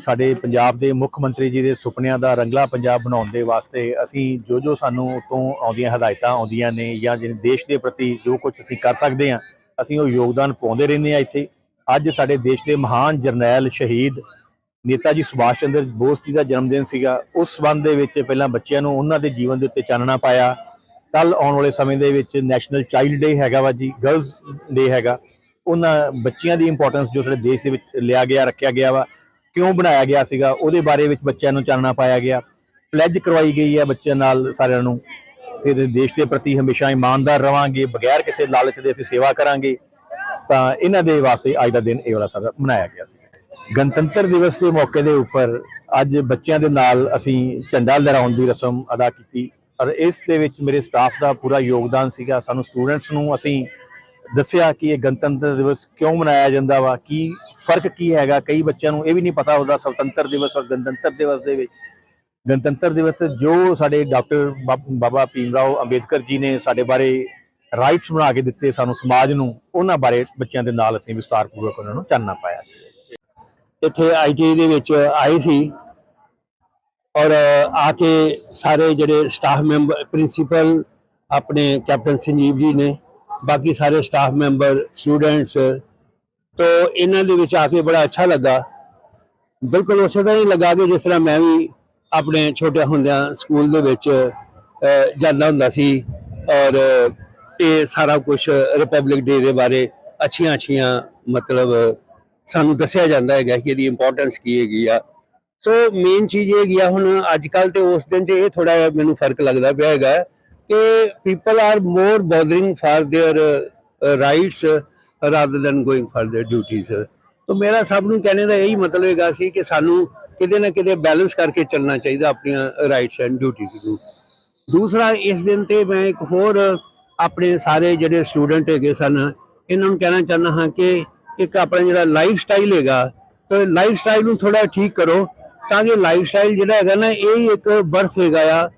ਸਾਡੇ ਪੰਜਾਬ ਦੇ ਮੁੱਖ ਮੰਤਰੀ ਜੀ ਦੇ ਸੁਪਨਿਆਂ ਦਾ ਰੰਗਲਾ ਪੰਜਾਬ ਬਣਾਉਣ ਦੇ ਵਾਸਤੇ ਅਸੀਂ ਜੋ ਜੋ ਸਾਨੂੰ ਉਤੋਂ ਆਉਂਦੀਆਂ ਹਦਾਇਤਾਂ ਆਉਂਦੀਆਂ ਨੇ ਜਾਂ ਜਿਹੜੇ ਦੇਸ਼ ਦੇ ਪ੍ਰਤੀ ਜੋ ਕੁਝ ਅਸੀਂ ਕਰ ਸਕਦੇ ਹਾਂ, ਅਸੀਂ ਉਹ ਯੋਗਦਾਨ ਪਾਉਂਦੇ ਰਹਿੰਦੇ ਹਾਂ ਇੱਥੇ। ਅੱਜ ਸਾਡੇ ਦੇਸ਼ ਦੇ ਮਹਾਨ ਜਰਨੈਲ, ਸ਼ਹੀਦ ਨੇਤਾ ਜੀ ਸੁਭਾਸ਼ ਚੰਦਰ ਬੋਸ ਜੀ ਦਾ ਜਨਮ ਦਿਨ ਸੀਗਾ। ਉਸ ਸੰਬੰਧ ਦੇ ਵਿੱਚ ਪਹਿਲਾਂ ਬੱਚਿਆਂ ਨੂੰ ਉਹਨਾਂ ਦੇ ਜੀਵਨ ਦੇ ਉੱਤੇ ਚਾਨਣਾ ਪਾਇਆ। ਕੱਲ ਆਉਣ ਵਾਲੇ ਸਮੇਂ ਦੇ ਵਿੱਚ ਨੈਸ਼ਨਲ ਚਾਈਲਡ ਡੇ ਹੈਗਾ ਵਾ ਜੀ ਗਰਲਸ ਡੇ ਹੈਗਾ। ਉਹਨਾਂ ਬੱਚਿਆਂ ਦੀ ਇੰਪੋਰਟੈਂਸ ਜੋ ਸਾਡੇ ਦੇਸ਼ ਦੇ ਵਿੱਚ ਲਿਆ ਗਿਆ, ਰੱਖਿਆ ਗਿਆ ਵਾ। ਕਿਉਂ ਬਣਾਇਆ ਗਿਆ ਸੀਗਾ? ਉਹਦੇ ਬਾਰੇ ਵਿੱਚ ਬੱਚਿਆਂ ਨੂੰ ਚਾਨਣਾ ਪਾਇਆ ਗਿਆ। ਪਲੈਜ ਕਰਵਾਈ ਗਈ ਹੈ ਬੱਚਿਆਂ ਨਾਲ ਸਾਰਿਆਂ ਨੂੰ। ਤੇ ਦੇਸ਼ ਦੇ ਪ੍ਰਤੀ ਹਮੇਸ਼ਾ ਇਮਾਨਦਾਰ ਰਵਾਂਗੇ, ਬਗੈਰ ਕਿਸੇ ਲਾਲਚ ਦੇ ਅਸੀਂ ਸੇਵਾ ਕਰਾਂਗੇ। ਤਾਂ ਇਹਨਾਂ ਦੇ ਵਾਸਤੇ ਅੱਜ ਦਾ ਦਿਨ ਇਹ ਵਾਲਾ ਸਾਡਾ ਮਨਾਇਆ ਗਿਆ ਸੀ। ਗਣਤੰਤਰ ਦਿਵਸ ਦੇ ਮੌਕੇ ਦੇ ਉੱਪਰ ਅੱਜ ਬੱਚਿਆਂ ਦੇ ਨਾਲ ਅਸੀਂ ਝੰਡਾ ਲਹਿਰਾਉਣ ਦੀ ਰਸਮ ਅਦਾ ਕੀਤੀ। ਔਰ ਇਸ ਦੇ ਵਿੱਚ ਮੇਰੇ ਸਟਾਫ ਦਾ ਪੂਰਾ ਯੋਗਦਾਨ ਸੀਗਾ। ਸਾਨੂੰ ਸਟੂਡੈਂਟਸ ਨੂੰ ਅਸੀਂ ਦੱਸਿਆ ਕਿ ਇਹ ਗਣਤੰਤਰ ਦਿਵਸ ਕਿਉਂ ਮਨਾਇਆ ਜਾਂਦਾ ਵਾ, ਕੀ ਫ਼ਰਕ ਕੀ ਹੈਗਾ? ਕਈ ਬੱਚਿਆਂ ਨੂੰ ਇਹ ਵੀ ਨਹੀਂ ਪਤਾ ਹੁੰਦਾ ਸੁਤੰਤਰ ਦਿਵਸ ਔਰ ਗਣਤੰਤਰ ਦਿਵਸ ਦੇ ਵਿੱਚ। ਗਣਤੰਤਰ ਦਿਵਸ ਤੇ ਜੋ ਸਾਡੇ ਡਾਕਟਰ ਬਾਬਾ ਭੀਮ ਰਾਓ ਅੰਬੇਦਕਰ ਜੀ ਨੇ ਸਾਡੇ ਬਾਰੇ ਰਾਈਟਸ ਬਣਾ ਕੇ ਦਿੱਤੇ ਸਾਨੂੰ ਸਮਾਜ ਨੂੰ, ਉਹਨਾਂ ਬਾਰੇ ਬੱਚਿਆਂ ਦੇ ਨਾਲ ਅਸੀਂ ਵਿਸਤਾਰਪੂਰਵਕ ਉਹਨਾਂ ਨੂੰ ਚਾਨਣਾ ਪਾਇਆ ਸੀ। ਇੱਥੇ ਆਈਟੀ ਦੇ ਵਿੱਚ ਆਏ ਸੀ ਔਰ ਆ ਕੇ ਸਾਰੇ ਜਿਹੜੇ ਸਟਾਫ ਮੈਂਬਰ ਪ੍ਰਿੰਸੀਪਲ ਆਪਣੇ ਕੈਪਟਨ ਸੰਜੀਵ ਜੀ ਨੇ, ਬਾਕੀ ਸਾਰੇ ਸਟਾਫ ਮੈਂਬਰ ਸਟੂਡੈਂਟਸ ਤੋਂ ਇਹਨਾਂ ਦੇ ਵਿੱਚ ਆ ਕੇ ਬੜਾ ਅੱਛਾ ਲੱਗਾ ਬਿਲਕੁਲ ਉਸੇ ਤਰ੍ਹਾਂ ਹੀ ਲੱਗਾ ਕਿ ਜਿਸ ਤਰ੍ਹਾਂ ਮੈਂ ਵੀ ਆਪਣੇ ਛੋਟੇ ਹੁੰਦਿਆਂ ਸਕੂਲ ਦੇ ਵਿੱਚ ਅਹ, ਜਾਂਦਾ ਹੁੰਦਾ ਸੀ ਔਰ ਇਹ ਸਾਰਾ ਕੁਝ ਰਿਪਬਲਿਕ ਡੇ ਦੇ ਬਾਰੇ ਅੱਛੀਆਂ ਅੱਛੀਆਂ ਮਤਲਬ ਸਾਨੂੰ ਦੱਸਿਆ ਜਾਂਦਾ ਹੈਗਾ ਕਿ ਇਹਦੀ ਇੰਪੋਰਟੈਂਸ ਕੀ ਹੈਗੀ ਆ ਸੋ ਮੇਨ ਚੀਜ਼ ਇਹ ਗਿਆ ਹੁਣ ਅੱਜ ਕੱਲ ਤੇ ਉਸ ਦਿਨ ਤੇ ਇਹ ਥੋੜਾ ਜਿਹਾ ਮੈਨੂੰ ਫਰਕ ਲੱਗਦਾ ਪਿਆ ਹੈਗਾ ਕਿ people are more bothering for their rights rather than going for their duties. ਤੋ ਮੇਰਾ ਸਭ ਨੂੰ ਕਹਿਣੇ ਦਾ ਇਹੀ ਮਤਲਬ ਹੈਗਾ ਸੀ ਕਿ ਸਾਨੂੰ ਕਿਤੇ ਨਾ ਕਿਤੇ ਬੈਲੈਂਸ ਕਰਕੇ ਚੱਲਣਾ ਚਾਹੀਦਾ ਆਪਣੀਆਂ ਰਾਈਟਸ ਐਂਡ ਡਿਊਟੀਜ਼ ਨੂੰ। ਦੂਸਰਾ, ਇਸ ਦਿਨ ਤੇ ਮੈਂ ਇੱਕ ਹੋਰ ਆਪਣੇ ਸਾਰੇ ਜਿਹੜੇ ਸਟੂਡੈਂਟ ਹੈਗੇ ਸਨ, ਇਹਨਾਂ ਨੂੰ ਕਹਿਣਾ ਚਾਹੁੰਦਾ ਹਾਂ ਕਿ ਇੱਕ ਆਪਣਾ ਜਿਹੜਾ ਲਾਈਫ ਸਟਾਈਲ ਹੈਗਾ, ਤੇ ਲਾਈਫ ਸਟਾਈਲ ਨੂੰ ਥੋੜਾ ਠੀਕ ਕਰੋ ਤਾਂ ਕਿ ਲਾਈਫ ਸਟਾਈਲ ਜਿਹੜਾ ਹੈਗਾ ਨਾ, ਇਹ ਇੱਕ ਬਰਥ ਹੈਗਾ ਆ।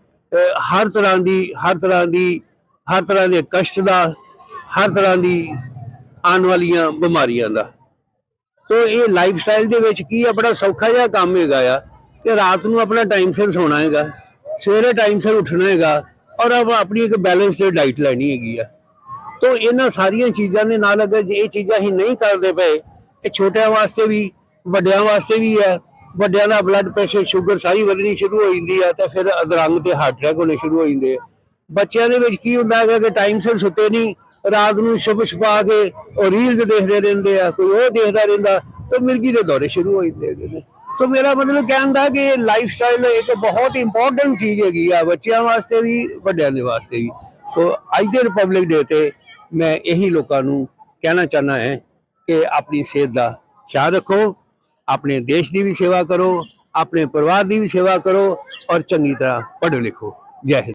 ਹਰ ਤਰ੍ਹਾਂ ਦੀ, ਹਰ ਤਰ੍ਹਾਂ ਦੀ, ਹਰ ਤਰ੍ਹਾਂ ਦੇ ਕਸ਼ਟ ਦਾ, ਹਰ ਤਰ੍ਹਾਂ ਦੀ ਆਉਣ ਵਾਲੀਆਂ ਬਿਮਾਰੀਆਂ ਦਾ। ਤੋ ਇਹ ਲਾਈਫ ਸਟਾਈਲ ਦੇ ਵਿੱਚ ਕੀ ਆ ਬੜਾ ਸੌਖਾ ਜਿਹਾ ਕੰਮ ਹੈਗਾ ਆ ਕਿ ਰਾਤ ਨੂੰ ਆਪਣਾ ਟਾਈਮ ਸਿਰ ਸੌਣਾ ਹੈਗਾ, ਸਵੇਰੇ ਟਾਈਮ ਸਿਰ ਉੱਠਣਾ ਹੈਗਾ ਔਰ ਆਪਣੀ ਇੱਕ ਬੈਲੈਂਸਡ ਡਾਈਟ ਲੈਣੀ ਹੈਗੀ ਆ। ਤੋ ਇਹਨਾਂ ਸਾਰੀਆਂ ਚੀਜ਼ਾਂ ਦੇ ਨਾਲ ਅਗਰ ਜੇ ਇਹ ਚੀਜ਼ਾਂ ਹੀ ਨਹੀਂ ਕਰਦੇ ਪਏ, ਇਹ ਛੋਟਿਆਂ ਵਾਸਤੇ ਵੀ, ਵੱਡਿਆਂ ਵਾਸਤੇ ਵੀ ਹੈ ਵੱਡਿਆਂ ਦਾ ਬਲੱਡ ਪ੍ਰੈਸ਼ਰ ਸ਼ੂਗਰ ਸਾਰੀ ਵਧਣੀ ਸ਼ੁਰੂ ਹੋ ਜਾਂਦੀ ਆ ਤੇ ਫਿਰ ਅਧਰੰਗ ਤੇ ਹਾਰਟ ਅਟੈਕ ਹੋਣੇ ਸ਼ੁਰੂ ਹੋ ਜਾਂਦੇ ਆ। ਬੱਚਿਆਂ ਦੇ ਵਿੱਚ ਕੀ ਹੁੰਦਾ ਹੈਗਾ ਕਿ ਟਾਈਮ ਸਿਰ ਸੁੱਤੇ ਨਹੀਂ ਰਾਤ ਨੂੰ ਛੁਪ ਛੁਪਾ ਕੇ ਉਹ ਰੀਲਸ ਦੇਖਦੇ ਰਹਿੰਦੇ ਆ, ਕੋਈ ਉਹ ਦੇਖਦਾ ਰਹਿੰਦਾ, ਤੇ ਮਿਰਗੀ ਦੇ ਦੌਰੇ ਸ਼ੁਰੂ ਹੋ ਜਾਂਦੇ ਹੈਗੇ ਨੇ। ਸੋ ਮੇਰਾ ਮਤਲਬ ਕਹਿਣ ਦਾ ਕਿ ਲਾਈਫ ਸਟਾਈਲ ਇੱਕ ਬਹੁਤ ਇੰਪੋਰਟੈਂਟ ਚੀਜ਼ ਹੈਗੀ ਆ, ਬੱਚਿਆਂ ਵਾਸਤੇ ਵੀ, ਵੱਡਿਆਂ ਦੇ ਵਾਸਤੇ ਵੀ। ਸੋ ਅੱਜ ਦੇ ਰਿਪਬਲਿਕ ਡੇ ਤੇ ਮੈਂ ਇਹੀ ਲੋਕਾਂ ਨੂੰ ਕਹਿਣਾ ਚਾਹਨਾ ਹੈ ਕਿ ਆਪਣੀ ਸਿਹਤ ਦਾ ਖਿਆਲ ਰੱਖੋ, ਆਪਣੇ ਦੇਸ਼ ਦੀ ਵੀ ਸੇਵਾ ਕਰੋ, ਆਪਣੇ ਪਰਿਵਾਰ ਦੀ ਵੀ ਸੇਵਾ ਕਰੋ ਔਰ ਚੰਗੀ ਤਰ੍ਹਾਂ ਪੜ੍ਹੋ ਲਿਖੋ। ਜੈ ਹਿੰਦ।